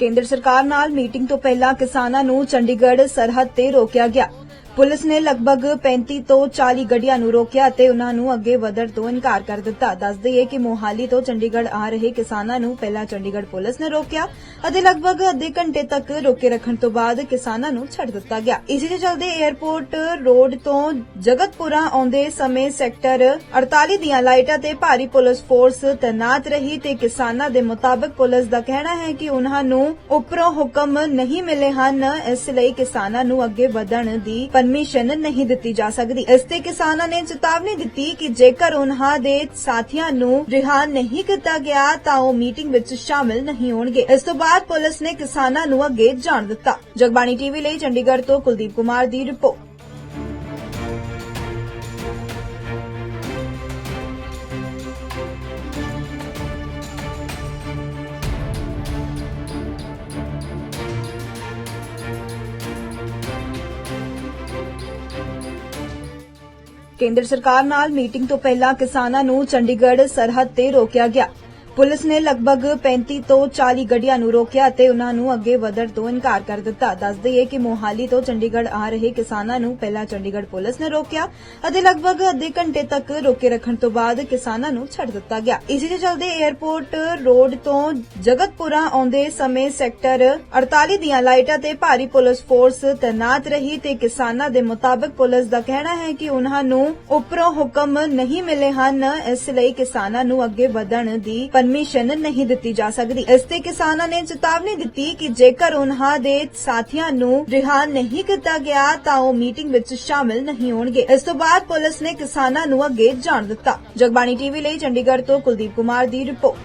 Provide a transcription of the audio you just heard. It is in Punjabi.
ਕੇਂਦਰ ਸਰਕਾਰ ਨਾਲ ਮੀਟਿੰਗ ਤੋਂ ਪਹਿਲਾਂ ਕਿਸਾਨਾਂ ਨੂੰ ਚੰਡੀਗੜ੍ਹ ਸਰਹੱਦ ਤੇ ਰੋਕਿਆ ਗਿਆ। ਪੁਲਿਸ ਨੇ ਲਗਭਗ 35 ਤੋਂ 40 ਗੱਡੀਆਂ ਨੂੰ ਰੋਕਿਆ ਅਤੇ ਉਹਨਾਂ ਨੂੰ ਅੱਗੇ ਵਧਣ ਤੋਂ ਇਨਕਾਰ ਕਰ ਦਿੱਤਾ। ਦੱਸ ਦਈਏ ਕਿ ਮੋਹਾਲੀ ਤੋਂ ਚੰਡੀਗੜ੍ਹ ਆ ਰਹੇ ਕਿਸਾਨਾਂ ਨੂੰ ਪਹਿਲਾਂ ਚੰਡੀਗੜ੍ਹ ਪੁਲਿਸ ਨੇ ਰੋਕਿਆ ਅਤੇ ਲਗਭਗ ਅੱਧੇ ਘੰਟੇ ਤੱਕ ਰੋਕੇ ਰੱਖਣ ਤੋਂ ਬਾਅਦ ਕਿਸਾਨਾਂ ਨੂੰ ਛੱਡ ਦਿੱਤਾ ਗਿਆ। ਇਸੇ ਦੇ ਚਲਦੇ 에ਅਰਪੋਰਟ ਰੋਡ ਤੋਂ ਜਗਤਪੁਰਾ ਆਉਂਦੇ ਸਮੇਂ ਸੈਕਟਰ 48 ਦੀਆਂ ਲਾਈਟਾਂ ਤੇ ਭਾਰੀ ਪੁਲਿਸ ਫੋਰਸ ਤੈਨਾਤ ਰਹੀ ਤੇ ਕਿਸਾਨਾਂ ਦੇ ਮੁਤਾਬਕ ਪੁਲਿਸ ਦਾ ਕਹਿਣਾ ਹੈ ਕਿ ਉਹਨਾਂ ਨੂੰ ਉੱਪਰੋਂ ਹੁਕਮ ਨਹੀਂ ਮਿਲੇ ਹਨ। ਇਸ ਲਈ ਕਿਸਾਨਾਂ ਨੂੰ ਅੱਗੇ ਵਧਣ ਦੀ ਪਰਮਿਸ਼ਨ ਨਹੀਂ ਦਿੱਤੀ ਜਾ ਸਕਦੀ। ਇਸ ਤੇ ਕਿਸਾਨਾਂ ਨੇ ਚੇਤਾਵਨੀ ਦਿੱਤੀ ਕਿ ਜੇਕਰ ਉਹਨਾਂ ਦੇ ਸਾਥੀਆਂ ਨੂੰ ਰਿਹਾ ਨਹੀਂ ਕੀਤਾ ਗਿਆ, ਤਾਂ ਉਹ ਮੀਟਿੰਗ ਵਿੱਚ ਸ਼ਾਮਲ ਨਹੀਂ ਹੋਣਗੇ। ਇਸ ਤੋਂ ਬਾਅਦ ਪੁਲਿਸ ਨੇ ਕਿਸਾਨਾਂ ਨੂੰ ਅੱਗੇ ਜਾਣ ਦਿੱਤਾ। ਜਗਬਾਣੀ ਟੀਵੀ ਲਈ ਚੰਡੀਗੜ੍ਹ ਤੋਂ ਕੁਲਦੀਪ ਕੁਮਾਰ ਦੀ ਰਿਪੋਰਟ। ਕੇਂਦਰ ਸਰਕਾਰ ਨਾਲ ਮੀਟਿੰਗ ਤੋਂ ਪਹਿਲਾਂ ਕਿਸਾਨਾਂ ਨੂੰ ਚੰਡੀਗੜ੍ਹ ਸਰਹੱਦ ਤੇ ਰੋਕਿਆ ਗਿਆ। ਪੁਲਿਸ ਨੇ ਲਗਭਗ 35 ਤੋਂ 40 ਗੱਡੀਆਂ ਨੂੰ ਰੋਕਿਆ ਅਤੇ ਉਹਨਾਂ ਨੂੰ ਅੱਗੇ ਵਧਣ ਤੋਂ ਇਨਕਾਰ ਕਰ ਦਿੱਤਾ। ਦੱਸ ਦਈਏ ਕਿ ਮੋਹਾਲੀ ਤੋਂ ਚੰਡੀਗੜ੍ਹ ਆ ਰਹੇ ਕਿਸਾਨਾਂ ਨੂੰ ਪਹਿਲਾਂ ਚੰਡੀਗੜ੍ਹ ਪੁਲਿਸ ਨੇ ਰੋਕਿਆ ਅਤੇ ਲਗਭਗ ਅੱਧੇ ਘੰਟੇ ਤੱਕ ਰੋਕੇ ਰੱਖਣ ਤੋਂ ਬਾਅਦ ਕਿਸਾਨਾਂ ਨੂੰ ਛੱਡ ਦਿੱਤਾ ਗਿਆ। ਇਸੇ ਦੇ ਚਲਦੇ 에ਅਰਪੋਰਟ ਰੋਡ ਤੋਂ ਜਗਤਪੁਰਾ ਆਉਂਦੇ ਸਮੇਂ ਸੈਕਟਰ 48 ਦੀਆਂ ਲਾਈਟਾਂ ਤੇ ਭਾਰੀ ਪੁਲਿਸ ਫੋਰਸ ਤੈਨਾਤ ਰਹੀ ਤੇ ਕਿਸਾਨਾਂ ਦੇ ਮੁਤਾਬਕ ਪੁਲਿਸ ਦਾ ਕਹਿਣਾ ਹੈ ਕਿ ਉਹਨਾਂ ਨੂੰ ਉੱਪਰੋਂ ਹੁਕਮ ਨਹੀਂ ਮਿਲੇ ਹਨ। ਇਸ ਲਈ ਕਿਸਾਨਾਂ ਨੂੰ ਅੱਗੇ ਵਧਣ ਦੀ ਪਰਮਿਸ਼ਨ ਨਹੀਂ ਦਿੱਤੀ ਜਾ ਸਕਦੀ। ਇਸ ਤੇ ਕਿਸਾਨਾਂ ਨੇ ਚੇਤਾਵਨੀ ਦਿੱਤੀ ਕਿ ਜੇਕਰ ਉਹਨਾਂ ਦੇ ਸਾਥੀਆਂ ਨੂੰ ਰਿਹਾ ਨਹੀਂ ਕੀਤਾ ਗਿਆ, ਤਾਂ ਉਹ ਮੀਟਿੰਗ ਵਿੱਚ ਸ਼ਾਮਲ ਨਹੀਂ ਹੋਣਗੇ। ਇਸ ਤੋਂ ਬਾਅਦ ਪੁਲਿਸ ਨੇ ਕਿਸਾਨਾਂ ਨੂੰ ਅੱਗੇ ਜਾਣ ਦਿੱਤਾ। ਜਗਬਾਣੀ ਟੀਵੀ ਲਈ ਚੰਡੀਗੜ੍ਹ ਤੋਂ ਕੁਲਦੀਪ ਕੁਮਾਰ ਦੀ ਰਿਪੋਰਟ।